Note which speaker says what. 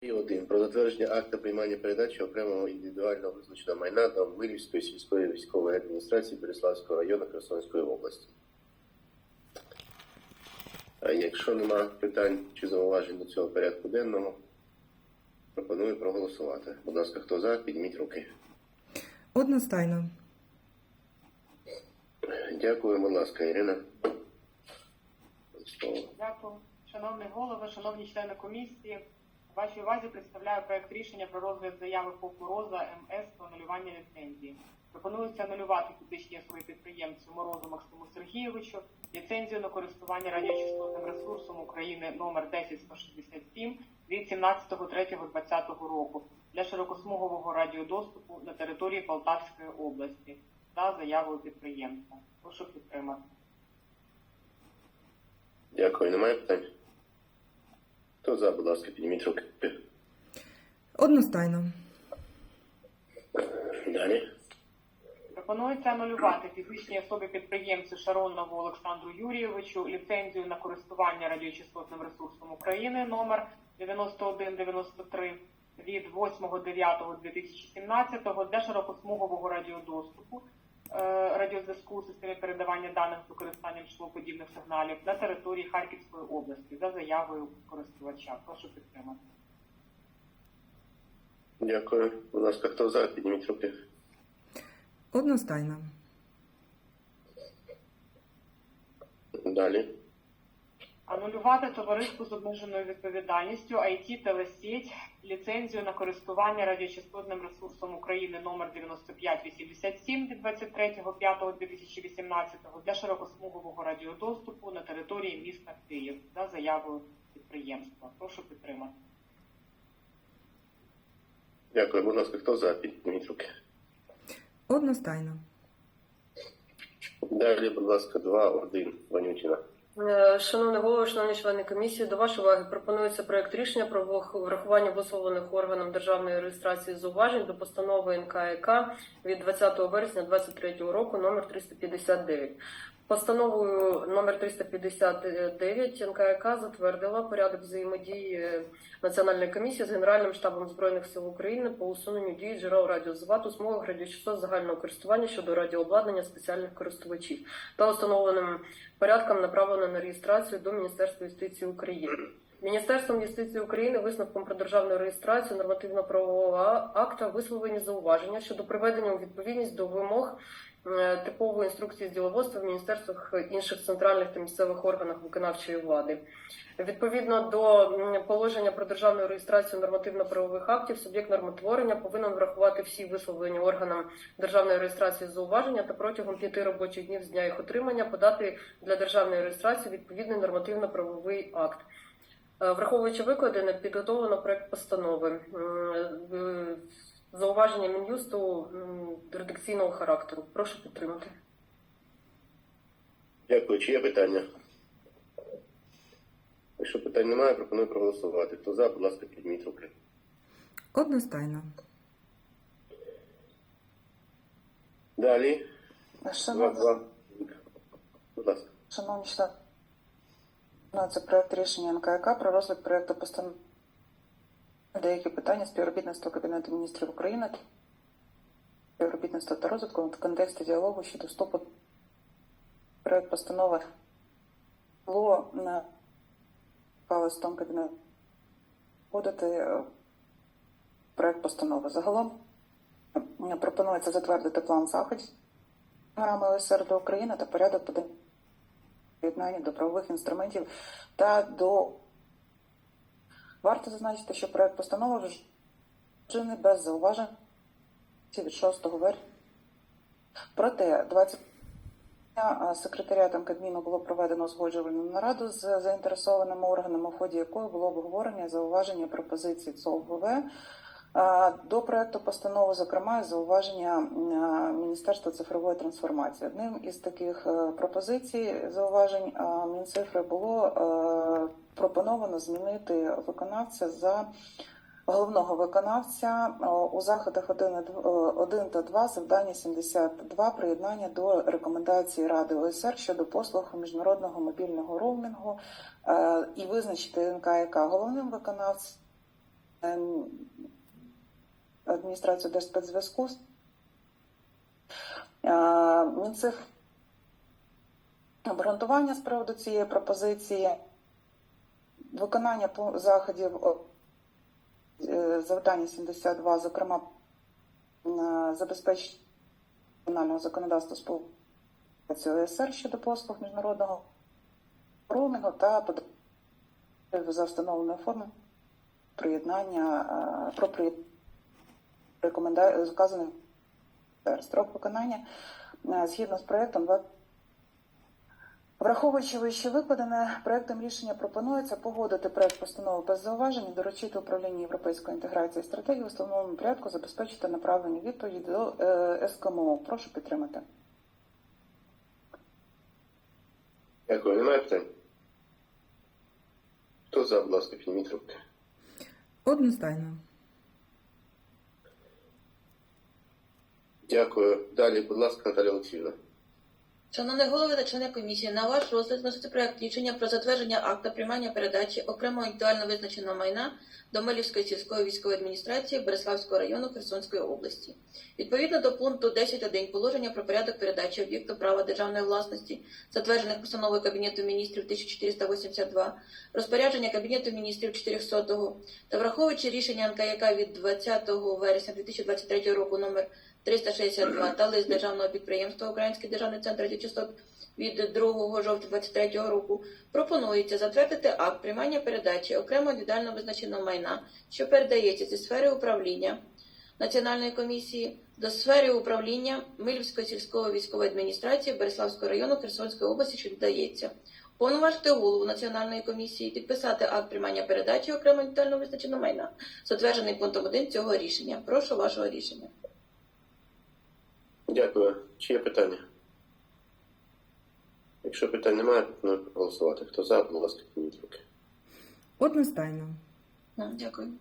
Speaker 1: І один про затвердження акта приймання передачі окремого індивідуального визначеного майна до Мирівської сільської військової адміністрації Береславського району Херсонської області. А якщо нема питань чи зауважень до цього порядку денного, пропоную проголосувати. Будь ласка, хто за, підніміть руки.
Speaker 2: Одностайно.
Speaker 1: Дякую, будь ласка, Ірина.
Speaker 3: Дякую. Шановний голово, шановні члени комісії, вашій увазі представляю проект рішення про розгляд заяви «Мороза МС про анулювання ліцензії. Пропонується анулювати фізичній особі підприємцю Морозу Максиму Сергійовичу ліцензію на користування радіочастотним ресурсом України номер 10167 від 17.03.2020 року для широкосмугового радіодоступу на території Полтавської області за заявою підприємця. Прошу підтримати.
Speaker 1: Дякую, немає питань? Хто за, будь ласка, підніміть руки.
Speaker 2: Одностайно.
Speaker 1: Далі.
Speaker 3: Пропонується анулювати фізичній особі підприємцю Шаронову Олександру Юрійовичу ліцензію на користування радіочастотним ресурсом України номер 9193 від 8.9.2017 для широкосмугового радіодоступу радіозв'язку у системі передавання даних з використанням шлоподібних сигналів на території Харківської області за заявою користувача. Прошу підтримати.
Speaker 1: Дякую. Будь ласка, хто за, підніміть руки.
Speaker 2: Одностайно.
Speaker 1: Далі.
Speaker 3: Анулювати товариству з обмеженою відповідальністю IT Телесеть ліцензію на користування радіочастотним ресурсом України номер 9587 від 23.05.2018 для широкосмугового радіодоступу на території міста Київ за заявою підприємства. Прошу підтримати.
Speaker 1: Дякую. Будь ласка, хто за, підніміть руки.
Speaker 2: Одностайно.
Speaker 1: Далі, будь ласка, 2-1. Ванютіна.
Speaker 4: Е, Шановний голово, шановні члени комісії, до вашої уваги пропонується проект рішення про врах- врахування висловлених органом державної реєстрації зауважень до постанови НКК від 20 вересня 2023 року номер 359. Постановою номер 359 НКК затвердила порядок взаємодії Національної комісії з Генеральним штабом збройних сил України по усуненню дії джерел радіозвату у смугах радіочастот загального користування щодо радіообладнання спеціальних користувачів та установленим порядком направлено на реєстрацію до Міністерства юстиції України. Міністерством юстиції України висновком про державну реєстрацію нормативно-правового акта висловлені зауваження щодо приведення у відповідність до вимог е, типової інструкції з діловодства в міністерствах інших центральних та місцевих органах виконавчої влади. Відповідно до положення про державну реєстрацію нормативно-правових актів, суб'єкт нормотворення повинен врахувати всі висловлені органам державної реєстрації зауваження та протягом п'яти робочих днів з дня їх отримання подати для державної реєстрації відповідний нормативно-правовий акт. Е, Враховуючи викладене, підготовлено проект постанови. Зауваження Мін'юсту редакційного характеру. Прошу підтримати.
Speaker 1: Дякую. Чи є питання? Якщо питань немає, пропоную проголосувати. Хто за, будь ласка, підніміть руки.
Speaker 2: Одностайно.
Speaker 1: Далі.
Speaker 5: Шановні,
Speaker 1: 2-2. Будь ласка.
Speaker 5: шановні ну, це проект рішення НКК про розгляд проекту постанови деякі питання співробітництва Кабінету міністрів України, співробітництва та розвитку в контексті діалогу щодо вступу. Проект постанови було на листом Кабінету подати е, проект постанови. Загалом е, пропонується затвердити план заходів програми ОСР до України та порядок подання приєднання до правових інструментів та до варто зазначити, що проект постанови вже не без зауважень від 6 вересня. Проте 20 дня секретаріатом Кабміну було проведено узгоджувальну нараду з заінтересованими органами, у ході якої було обговорення зауваження пропозицій ЦОВВ до проекту постанови, зокрема, зауваження Міністерства цифрової трансформації. Одним із таких е, пропозицій зауважень Мінцифри було е, пропоновано змінити виконавця за головного виконавця е, у заходах 1, і дв- е, 1 та 2 завдання 72 приєднання до рекомендацій Ради ОСР щодо послуг міжнародного мобільного роумінгу і визначити НКК головним виконавцем ем, адміністрацію Держспецзв'язку. Мінциф обґрунтування з приводу цієї пропозиції, виконання заходів е, завдання 72, зокрема, забезпечення національного законодавства співпраці ОСР щодо послуг міжнародного роумінгу та за встановленою формою приєднання е, про приєднання рекоменда... вказаних е, строк виконання е, згідно з проектом 20 Враховуючи вище викладене, проектом рішення пропонується погодити проект постанови без зауважень і доручити управлінню європейської інтеграції і стратегії в встановленому порядку забезпечити направлені відповіді до е, СКМО. Прошу підтримати.
Speaker 1: Дякую. Немає питань? Хто за, будь ласка, підніміть руки.
Speaker 2: Одностайно.
Speaker 1: Дякую. Далі, будь ласка, Наталя Олексіївна.
Speaker 6: Шановний голови та члени комісії, на ваш розгляд вноситься проект рішення про затвердження акта приймання передачі окремого індивідуально визначеного майна до Мелівської сільської військової адміністрації Береславського району Херсонської області. Відповідно до пункту 10.1 положення про порядок передачі об'єкту права державної власності, затверджених постановою Кабінету міністрів 1482, розпорядження Кабінету міністрів 400 та враховуючи рішення НКЯК від 20 вересня 2023 року номер 362 та лист державного підприємства Український державний центр радіочастот від 2 жовтня 2023 року пропонується затвердити акт приймання передачі окремо індивідуально визначеного майна, що передається зі сфери управління Національної комісії до сфери управління Милівської сільської військової адміністрації Береславського району Херсонської області, що додається. Повноважити голову Національної комісії підписати акт приймання передачі окремо індивідуально визначеного майна, затверджений пунктом 1 цього рішення. Прошу вашого рішення.
Speaker 1: Дякую. Чи є питання? Якщо питань немає, пропоную проголосувати. Хто за, будь ласка, підніміть руки.
Speaker 2: Одностайно.
Speaker 6: Дякую.